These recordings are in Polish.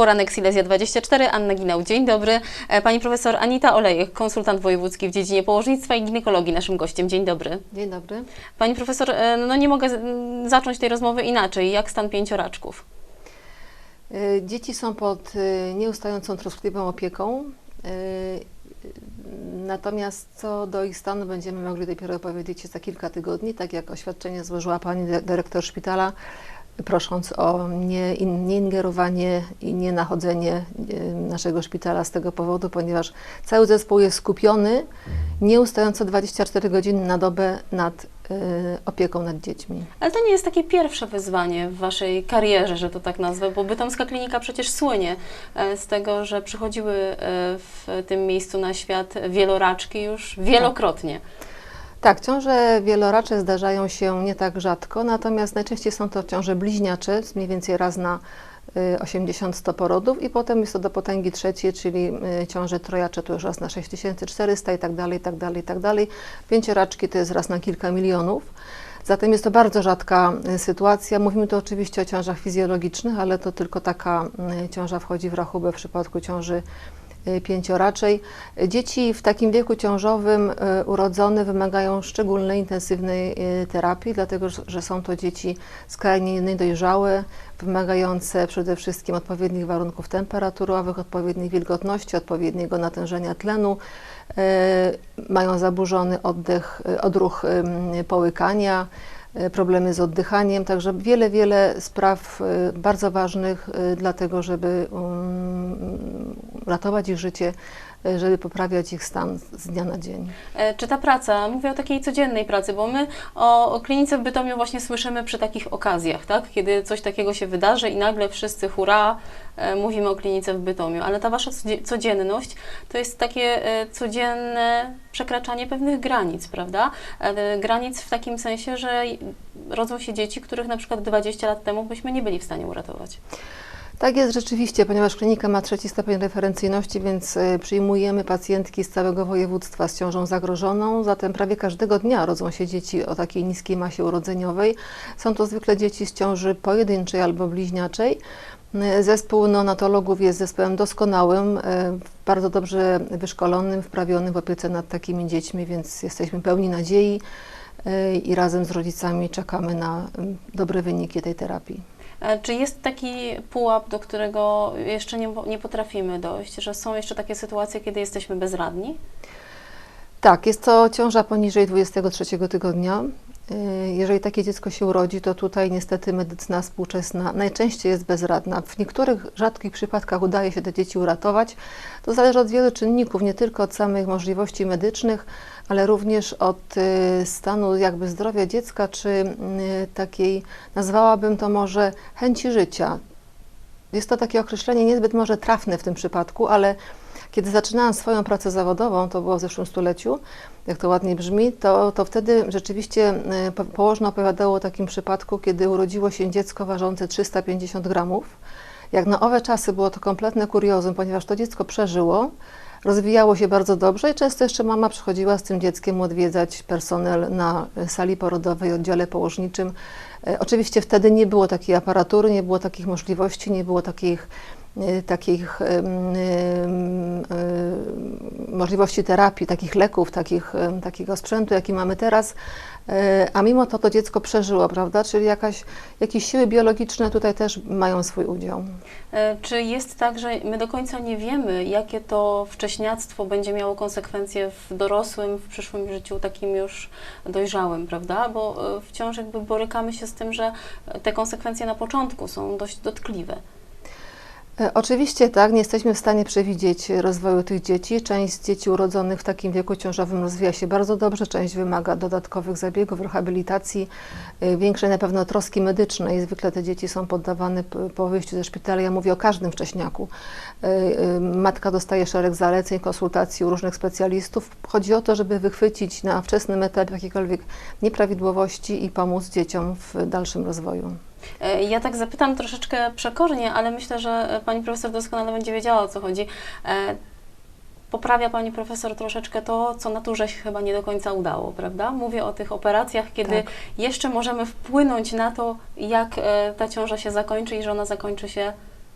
Poranek Silesia 24, Anna Ginał. Dzień dobry. E, Pani profesor Anita Olejek, konsultant wojewódzki w dziedzinie położnictwa i ginekologii, naszym gościem. Dzień dobry. Dzień dobry. Pani profesor, e, no nie mogę zacząć tej rozmowy inaczej. Jak stan pięcioraczków? Y, Dzieci są pod nieustającą troskliwą opieką. Natomiast co do ich stanu będziemy mogli dopiero powiedzieć za kilka tygodni, tak jak oświadczenie złożyła pani dy- dyrektor szpitala, prosząc o nie, in, nie ingerowanie i nie nachodzenie y, naszego szpitala z tego powodu, ponieważ cały zespół jest skupiony nieustająco 24 godziny na dobę nad y, opieką nad dziećmi. Ale to nie jest takie pierwsze wyzwanie w Waszej karierze, że to tak nazwę, bo Bytomska Klinika przecież słynie e, z tego, że przychodziły e, w tym miejscu na świat wieloraczki już wielokrotnie. Tak, ciąże wieloracze zdarzają się nie tak rzadko, natomiast najczęściej są to ciąże bliźniacze, mniej więcej raz na y, 80-100 porodów i potem jest to do potęgi trzeciej, czyli y, ciąże trojacze to już raz na 6400 i tak dalej, i tak dalej, i tak dalej. Pięcioraczki to jest raz na kilka milionów. Zatem jest to bardzo rzadka y, sytuacja. Mówimy tu oczywiście o ciążach fizjologicznych, ale to tylko taka y, ciąża wchodzi w rachubę w przypadku ciąży y, pięcioraczej. Dzieci w takim wieku ciążowym y, urodzone wymagają szczególnej, intensywnej y, terapii, dlatego że- są to dzieci skrajnie niedojrzałe, wymagające przede wszystkim odpowiednich warunków temperaturowych, odpowiedniej wilgotności, odpowiedniego natężenia tlenu. y, Mają zaburzony oddech, y, odruch połykania, y, problemy z oddychaniem, także wiele, wiele spraw y, bardzo ważnych, y, dlatego żeby um, ratować ich życie, y, żeby poprawiać ich stan z dnia na dzień. E, Czy ta praca, mówię o takiej codziennej pracy, bo my o, o klinice w Bytomiu właśnie słyszymy przy takich okazjach, tak? Kiedy coś takiego się wydarzy i nagle wszyscy hurra, e, mówimy o klinice w Bytomiu, ale ta wasza codzie- codzienność to jest takie e, codzienne przekraczanie pewnych granic, prawda? E, Granic w takim sensie, że rodzą się dzieci, których na przykład 20 lat temu byśmy nie byli w stanie uratować. Tak jest rzeczywiście, ponieważ klinika ma trzeci stopień referencyjności, więc y, przyjmujemy pacjentki z całego województwa z ciążą zagrożoną. Zatem prawie każdego dnia rodzą się dzieci o takiej niskiej masie urodzeniowej. Są to zwykle dzieci z ciąży pojedynczej albo bliźniaczej. Y, Zespół neonatologów jest zespołem doskonałym, y, bardzo dobrze wyszkolonym, wprawionym w opiece nad takimi dziećmi, więc jesteśmy pełni nadziei i razem z rodzicami czekamy na dobre wyniki tej terapii. E, Czy jest taki pułap, do którego jeszcze nie, nie potrafimy dojść, że są jeszcze takie sytuacje, kiedy jesteśmy bezradni? Tak, jest to ciąża poniżej 23 tygodnia. Y, Jeżeli takie dziecko się urodzi, to tutaj niestety medycyna współczesna najczęściej jest bezradna. W niektórych rzadkich przypadkach udaje się te dzieci uratować. To zależy od wielu czynników, nie tylko od samych możliwości medycznych, ale również od y, stanu jakby zdrowia dziecka, czy y, takiej, nazwałabym to może chęci życia. Jest to takie określenie niezbyt może trafne w tym przypadku, ale kiedy zaczynałam swoją pracę zawodową, to było w zeszłym stuleciu, jak to ładnie brzmi, to, to wtedy rzeczywiście y, po- położne opowiadało o takim przypadku, kiedy urodziło się dziecko ważące 350 gramów. Jak na owe czasy było to kompletne kuriozum, ponieważ to dziecko przeżyło, rozwijało się bardzo dobrze i często jeszcze mama przychodziła z tym dzieckiem odwiedzać personel na sali porodowej, oddziale położniczym. E, Oczywiście wtedy nie było takiej aparatury, nie było takich możliwości, nie było takich, takich em, em, em, możliwości terapii, takich leków, takich, takiego sprzętu, jaki mamy teraz. A mimo to to dziecko przeżyło, prawda? Czyli jakaś, jakieś siły biologiczne tutaj też mają swój udział. E, Czy jest tak, że my do końca nie wiemy, jakie to wcześniactwo będzie miało konsekwencje w dorosłym, w przyszłym życiu, takim już dojrzałym, prawda? Bo e, wciąż jakby borykamy się z tym, że te konsekwencje na początku są dość dotkliwe. E, Oczywiście tak, nie jesteśmy w stanie przewidzieć rozwoju tych dzieci. Część dzieci urodzonych w takim wieku ciążowym rozwija się bardzo dobrze, część wymaga dodatkowych zabiegów, rehabilitacji, e, większej na pewno troski medycznej. Zwykle te dzieci są poddawane po wyjściu ze szpitala. Ja mówię o każdym wcześniaku. E, Matka dostaje szereg zaleceń, konsultacji u różnych specjalistów. Chodzi o to, żeby wychwycić na wczesnym etapie jakiekolwiek nieprawidłowości i pomóc dzieciom w dalszym rozwoju. E, Ja tak zapytam troszeczkę przekornie, ale myślę, że pani profesor doskonale będzie wiedziała o co chodzi. E, Poprawia pani profesor troszeczkę to, co naturze się chyba nie do końca udało, prawda? Mówię o tych operacjach, kiedy Tak. jeszcze możemy wpłynąć na to, jak e, ta ciąża się zakończy i że ona zakończy się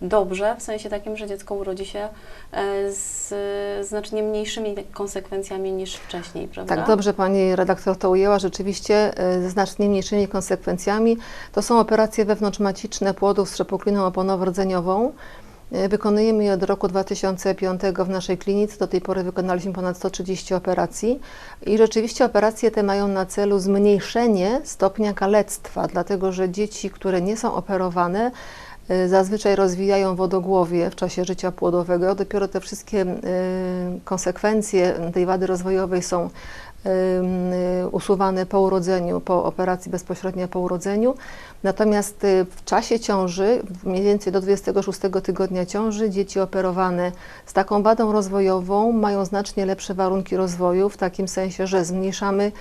dobrze, w sensie takim, że dziecko urodzi się e, z znacznie mniejszymi konsekwencjami niż wcześniej, prawda? Tak, dobrze Pani redaktor to ujęła. Rzeczywiście e, ze znacznie mniejszymi konsekwencjami. To są operacje wewnątrzmaciczne płodów z przepukliną oponowo-rdzeniową. E, Wykonujemy je od roku 2005 w naszej klinice. Do tej pory wykonaliśmy ponad 130 operacji i rzeczywiście operacje te mają na celu zmniejszenie stopnia kalectwa, dlatego że dzieci, które nie są operowane, e, zazwyczaj rozwijają wodogłowie w czasie życia płodowego. Dopiero te wszystkie e, konsekwencje tej wady rozwojowej są y, usuwane po urodzeniu, po operacji bezpośrednio po urodzeniu. Natomiast y, w czasie ciąży, mniej więcej do 26 tygodnia ciąży, dzieci operowane z taką wadą rozwojową mają znacznie lepsze warunki rozwoju, w takim sensie, że zmniejszamy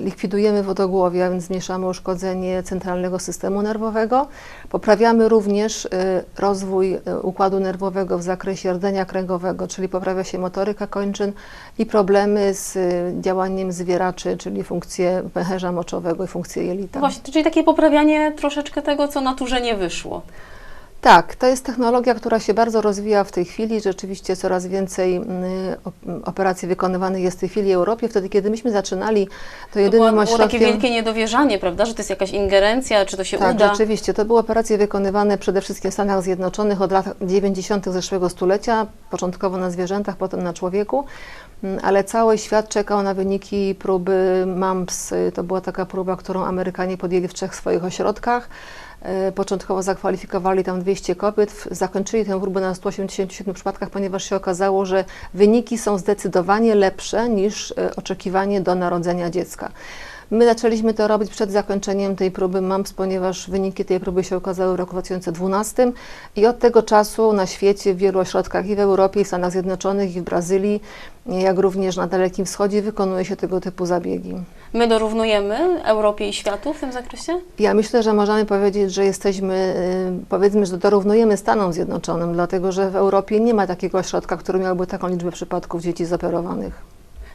likwidujemy wodogłowie, a więc zmniejszamy uszkodzenie centralnego systemu nerwowego. Poprawiamy również e, rozwój e, układu nerwowego w zakresie rdzenia kręgowego, czyli poprawia się motoryka kończyn i problemy z e, działaniem zwieraczy, czyli funkcje pęcherza moczowego i funkcje jelita. Właśnie, czyli takie poprawianie troszeczkę tego, co naturze nie wyszło. Tak, to jest technologia, która się bardzo rozwija w tej chwili. Rzeczywiście coraz więcej mm, op- operacji wykonywanych jest w tej chwili w Europie. Wtedy, kiedy myśmy zaczynali, to To jedynym było, było takie ośrodkiem... wielkie niedowierzanie, prawda, że to jest jakaś ingerencja, czy to się Tak, uda. rzeczywiście. To były operacje wykonywane przede wszystkim w Stanach Zjednoczonych od lat 90. zeszłego stulecia, początkowo na zwierzętach, potem na człowieku, Mm, ale cały świat czekał na wyniki próby MAMPS. To była taka próba, którą Amerykanie podjęli w trzech swoich ośrodkach. Y, Początkowo zakwalifikowali tam 200 kobiet, zakończyli tę próbę na 187 przypadkach, ponieważ się okazało, że wyniki są zdecydowanie lepsze niż y, oczekiwanie do narodzenia dziecka. My zaczęliśmy to robić przed zakończeniem tej próby MAMS, ponieważ wyniki tej próby się okazały w roku 2012 i od tego czasu na świecie, w wielu ośrodkach i w Europie, i w Stanach Zjednoczonych, i w Brazylii, jak również na Dalekim Wschodzie wykonuje się tego typu zabiegi. My dorównujemy Europie i światu w tym zakresie? Ja myślę, że możemy powiedzieć, że jesteśmy, y, powiedzmy, że dorównujemy Stanom Zjednoczonym, dlatego że w Europie nie ma takiego ośrodka, który miałby taką liczbę przypadków dzieci zoperowanych.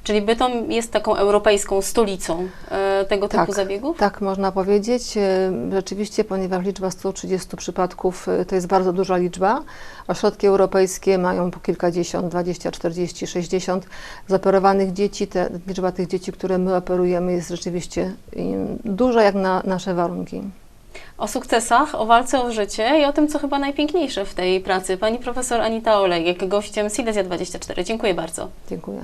Czyli Bytom jest taką europejską stolicą e, tego typu Tak, zabiegów? Tak, można powiedzieć. E, Rzeczywiście, ponieważ liczba 130 przypadków e, to jest bardzo duża liczba. Ośrodki europejskie mają po kilkadziesiąt, 20, 40, 60 zoperowanych dzieci. Te, liczba tych dzieci, które my operujemy jest rzeczywiście duża jak na nasze warunki. O sukcesach, o walce o życie i o tym, co chyba najpiękniejsze w tej pracy. Pani profesor Anita Olejek, gościem Silesia24. Dziękuję bardzo. Dziękuję.